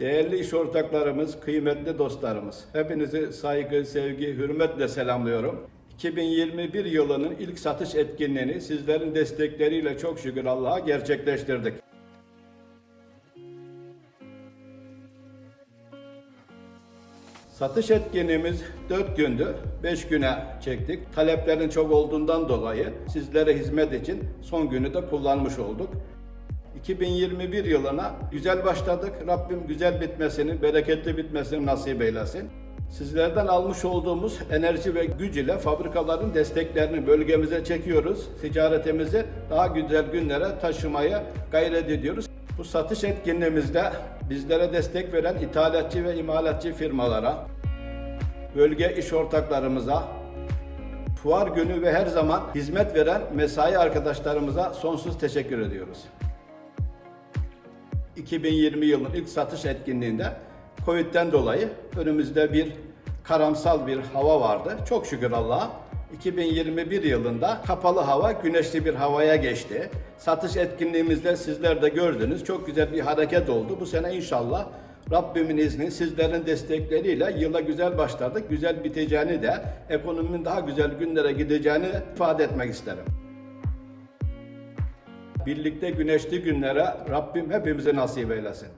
Değerli iş ortaklarımız, kıymetli dostlarımız, hepinizi saygı, sevgi, hürmetle selamlıyorum. 2021 yılının ilk satış etkinliğini sizlerin destekleriyle çok şükür Allah'a gerçekleştirdik. Satış etkinliğimiz 4 gündü. 5 güne çektik. Taleplerin çok olduğundan dolayı sizlere hizmet için son günü de kullanmış olduk. 2021 yılına güzel başladık. Rabbim güzel bitmesini, bereketli bitmesini nasip eylesin. Sizlerden almış olduğumuz enerji ve güc ile fabrikaların desteklerini bölgemize çekiyoruz. Ticaretimizi daha güzel günlere taşımaya gayret ediyoruz. Bu satış etkinliğimizde bizlere destek veren ithalatçı ve imalatçı firmalara, bölge iş ortaklarımıza, fuar günü ve her zaman hizmet veren mesai arkadaşlarımıza sonsuz teşekkür ediyoruz. 2020 yılının ilk satış etkinliğinde Covid'den dolayı önümüzde bir karamsal bir hava vardı. Çok şükür Allah'a 2021 yılında kapalı hava güneşli bir havaya geçti. Satış etkinliğimizde sizler de gördünüz. Çok güzel bir hareket oldu. Bu sene inşallah Rabbimin izni sizlerin destekleriyle yıla güzel başladık. Güzel biteceğini de ekonominin daha güzel günlere gideceğini ifade etmek isterim. Birlikte güneşli günlere Rabbim hepimize nasip eylesin.